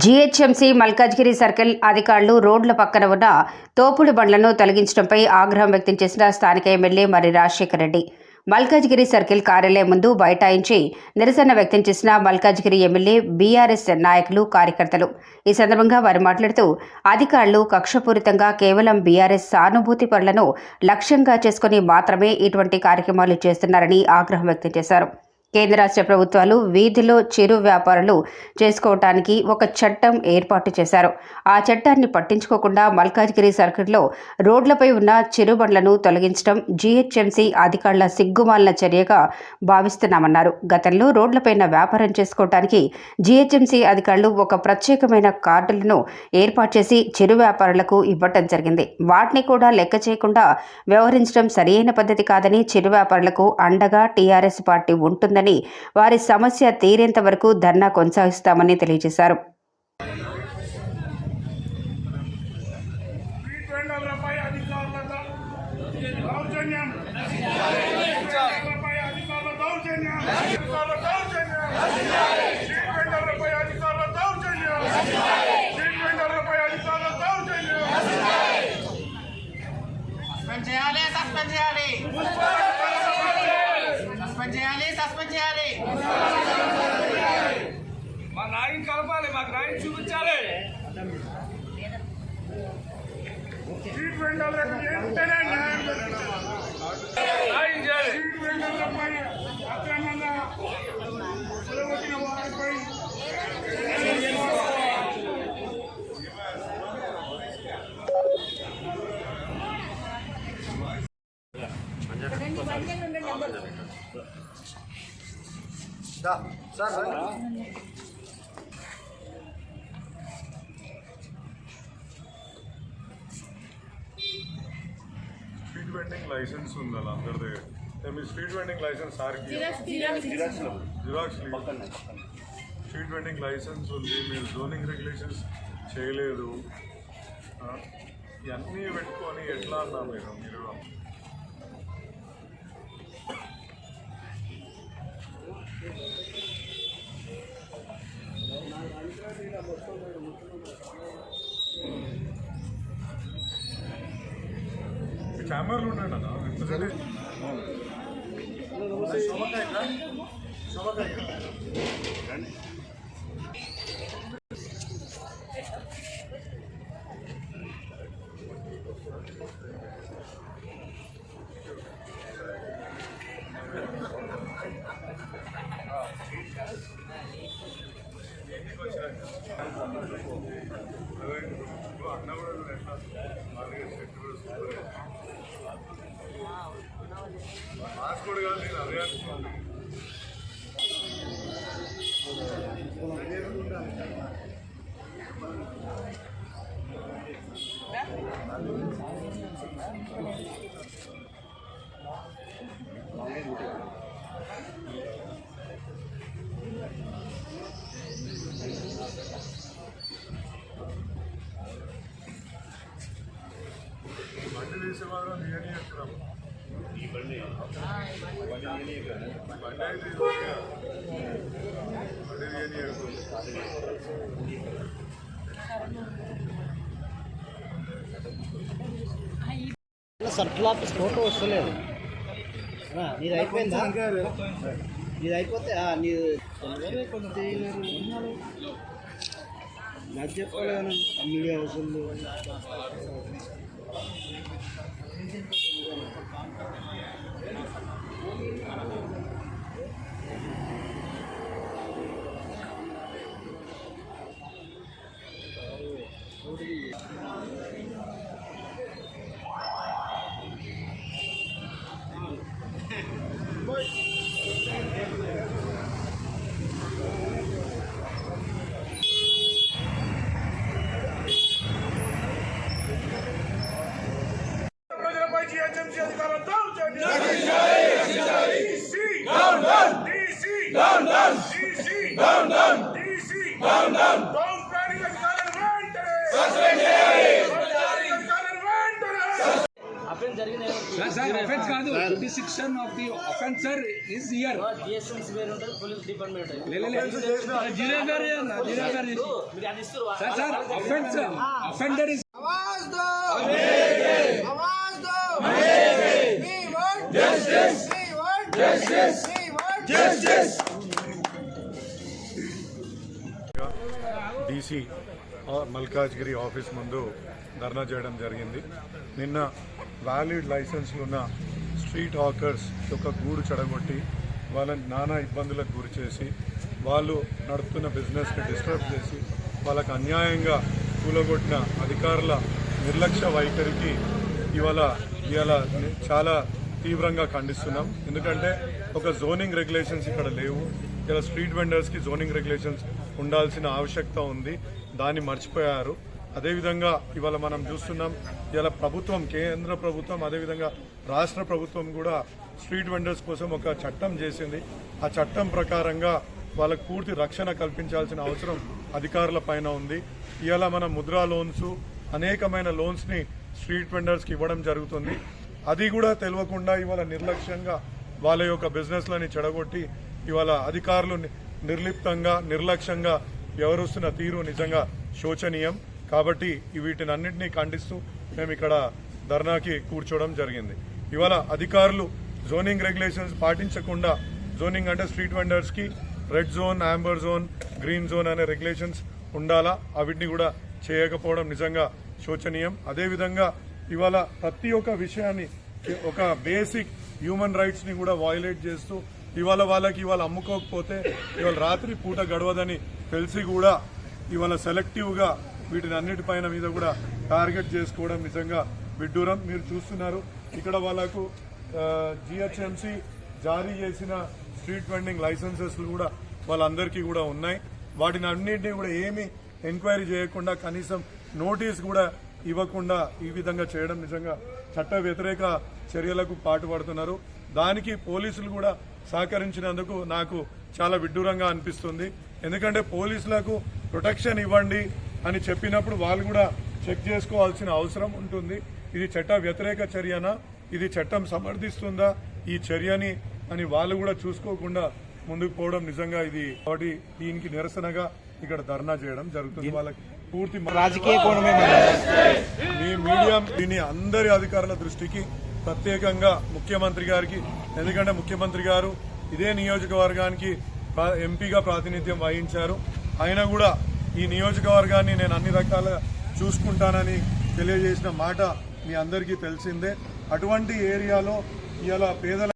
GHMC Malkajgiri circle అధికారులు రోడ్ల పక్కన ఉన్న తోపుడు బండ్లను తొలగించడంపై ఆగ్రహం వ్యక్తం చేసిన స్థానిక ఎమ్మెల్యే మరి రాజశేఖర రెడ్డి. మల్కాజ్గిరి సర్కిల్ కార్యాలయం ముందు బైఠాయించి నిరసన వ్యక్తం చేసిన మల్కాజ్గిరి ఎమ్మెల్యే బీఆర్ఎస్ నాయకులు కార్యకర్తలు. ఈ సందర్భంగా వారు మాట్లాడుతూ అధికారులు కక్షపూరితంగా కేవలం బీఆర్ఎస్ సానుభూతి పనులను లక్ష్యంగా చేసుకుని మాత్రమే ఇటువంటి కార్యక్రమాలు చేస్తున్నారని ఆగ్రహం వ్యక్తం చేశారు. కేంద్ర రాష్ట్ర ప్రభుత్వాలు వీధిలో చిరు వ్యాపారులు చేసుకోవటానికి ఒక చట్టం ఏర్పాటు చేశారు. ఆ చట్టాన్ని పట్టించుకోకుండా మల్కాజ్గిరి సర్కిల్లో రోడ్లపై ఉన్న చిరుబండ్లను తొలగించడం జీహెచ్ఎంసీ అధికారుల సిగ్గుమాలిన చర్యగా భావిస్తున్నామన్నారు. గతంలో రోడ్లపైన వ్యాపారం చేసుకోవటానికి జీహెచ్ఎంసీ అధికారులు ఒక ప్రత్యేకమైన కార్డులను ఏర్పాటు చేసి చిరు వ్యాపారులకు ఇవ్వటం జరిగింది. వాటిని కూడా లెక్క చేయకుండా వ్యవహరించడం సరియైన పద్ధతి కాదని చిరు వ్యాపారులకు అండగా టీఆర్ఎస్ పార్టీ ఉంటుందని వారి సమస్య తీరేంత వరకు ధర్నా కొనసాగిస్తామని తెలియజేశారు. సస్పెండ్ చేయాలి సస్పెండ్ చేయాలి. సస్పెండ్ చేయాలి సస్పెండ్ చేయాలి. మా నాయకుని కలపాలి మాకు నాయకుని చూపించాలి. వెంటనే న్యాయం జరిపించాలి స్ట్రీట్ వెండింగ్ లైసెన్స్ ఉంది అలా అందరి దగ్గర మీ స్ట్రీట్ వెండింగ్ లైసెన్స్ సార్కి జిరాక్స్ స్ట్రీట్ వెండింగ్ లైసెన్స్ ఉంది. మీరు జోనింగ్ రెగ్యులేషన్స్ చేయలేదు. ఇవన్నీ పెట్టుకొని ఎట్లా అన్నా మీరు మీరు కెమెరాలు ఉండండి అన్న ఎందుకంటే అన్న కూడా ఎట్లా మాదిరిగా సెట్ కూడా సూపర్ మాస్క్ కూడా కాదు నేను అదే అనుకున్నాను బండి సర్కిల్ ఆఫీస్ ఫోటో వస్తలేదు. నీది అయిపోయిందా? నీది అయిపోతే నీది తొందరగా కొంచెం చేయలేరు? నాకు చెప్పాలి కానీ media Mountain! DC! Mountain! Sir, offence कर दो. Jurisdiction of the offender is here. DSM से भेजो तो police department में डाल. ले ले ले. जिले में रहना. जिले में Sir, sir, offence. Offender is. आवाज दो. अमेरिके. आवाज दो. अमेरिके. We want justice. We want justice. We want. DC Malkajgiri office ముందు ధర్నా చేయడం జరిగింది. నిన్న వ్యాలిడ్ లైసెన్స్లు ఉన్న స్ట్రీట్ హాకర్స్ యొక్క గూడు చెడగొట్టి వాళ్ళని నానా ఇబ్బందులకు గురి చేసి వాళ్ళు నడుపుతున్న బిజినెస్ని డిస్టర్బ్ చేసి వాళ్ళకు అన్యాయంగా కూలగొట్టిన అధికారుల నిర్లక్ష్య వైఖరికి ఇవాళ ఇవాళ చాలా తీవ్రంగా ఖండిస్తున్నాం. ఎందుకంటే ఒక జోనింగ్ రెగ్యులేషన్స్ ఇక్కడ లేవు. ఇలా స్ట్రీట్ వెండర్స్కి జోనింగ్ రెగ్యులేషన్స్ ఉండాల్సిన ఆవశ్యకత ఉంది. దాన్ని మర్చిపోయారు. అదేవిధంగా ఇవాళ మనం చూస్తున్నాం ఇలా ప్రభుత్వం కేంద్ర ప్రభుత్వం అదేవిధంగా రాష్ట్ర ప్రభుత్వం కూడా స్ట్రీట్ వెండర్స్ కోసం ఒక చట్టం చేసింది. ఆ చట్టం ప్రకారంగా వాళ్ళకు పూర్తి రక్షణ కల్పించాల్సిన అవసరం అధికారుల పైన ఉంది. ఇవాళ మనం ముద్రా లోన్స్ అనేకమైన లోన్స్ని స్ట్రీట్ వెండర్స్కి ఇవ్వడం జరుగుతుంది. అది కూడా తెలియకుండా ఇవాళ నిర్లక్ష్యంగా వాళ్ళ యొక్క బిజినెస్లని చెడగొట్టి ఇవాళ అధికారులు నిర్లిప్తంగా నిర్లక్ష్యంగా వ్యవహరిస్తున్న తీరు నిజంగా శోచనీయం. కాబట్టి వీటిని అన్నింటినీ ఖండిస్తూ మేము ఇక్కడ ధర్నాకి కూర్చోవడం జరిగింది. ఇవాళ అధికారులు జోనింగ్ రెగ్యులేషన్స్ పాటించకుండా జోనింగ్ అంటే street వెండర్స్కి red zone amber zone green zone అనే రెగ్యులేషన్స్ ఉండాలా? అవిటిని కూడా చేయకపోవడం నిజంగా శోచనీయం. అదేవిధంగా ఇవాళ ప్రతి ఒక్క విషయాన్ని ఒక బేసిక్ హ్యూమన్ రైట్స్ని కూడా వయలేట్ చేస్తూ ఇవాళ వాళ్ళకి ఇవాళ అమ్ముకోకపోతే ఇవాళ రాత్రి పూట గడవదని తెలిసి కూడా ఇవాళ సెలెక్టివ్గా వీటిని అన్నిటిపైన మీద కూడా టార్గెట్ చేసుకోవడం నిజంగా విడ్డూరం. మీరు చూస్తున్నారు ఇక్కడ వాళ్ళకు జిహెచ్ఎంసి జారీ చేసిన స్ట్రీట్ వెండింగ్ లైసెన్సెస్లు కూడా వాళ్ళందరికీ కూడా ఉన్నాయి. వాటిని అన్నింటినీ కూడా ఏమీ ఎంక్వైరీ చేయకుండా కనీసం నోటీస్ కూడా ఇవ్వకుండా ఈ విధంగా చేయడం నిజంగా చట్ట వ్యతిరేక చర్యలకు పాటుపడుతున్నారు. దానికి పోలీసులు కూడా సహకరించినందుకు నాకు చాలా విడ్డూరంగా అనిపిస్తుంది. ఎందుకంటే పోలీసులకు ప్రొటెక్షన్ ఇవ్వండి అని చెప్పినప్పుడు వాళ్ళు కూడా చెక్ చేసుకోవాల్సిన అవసరం ఉంటుంది. ఇది చట్ట వ్యతిరేక చర్యనా? ఇది చట్టం సమర్థిస్తుందా? ఈ చర్యని అని వాళ్ళు కూడా చూసుకోకుండా ముందుకు పోవడం నిజంగా ఇది కాబట్టి దీనికి నిరసనగా ఇక్కడ ధర్నా చేయడం జరుగుతుంది. వాళ్ళకి పూర్తి రాజకీయ కోణమే మీ మీడియా దీని అందరి అధికారుల దృష్టికి ప్రత్యేకంగా ముఖ్యమంత్రి గారికి ఎందుకంటే ముఖ్యమంత్రి గారు ఇదే నియోజకవర్గానికి ఎంపీగా ప్రాతినిధ్యం వహించారు. అయినా కూడా ఈ నియోజకవర్గాన్ని నేను అన్ని రకాలుగా చూసుకుంటానని తెలియజేసిన మాట మీ అందరికీ తెలిసిందే. అటువంటి ఏరియాలో ఇలా పేదల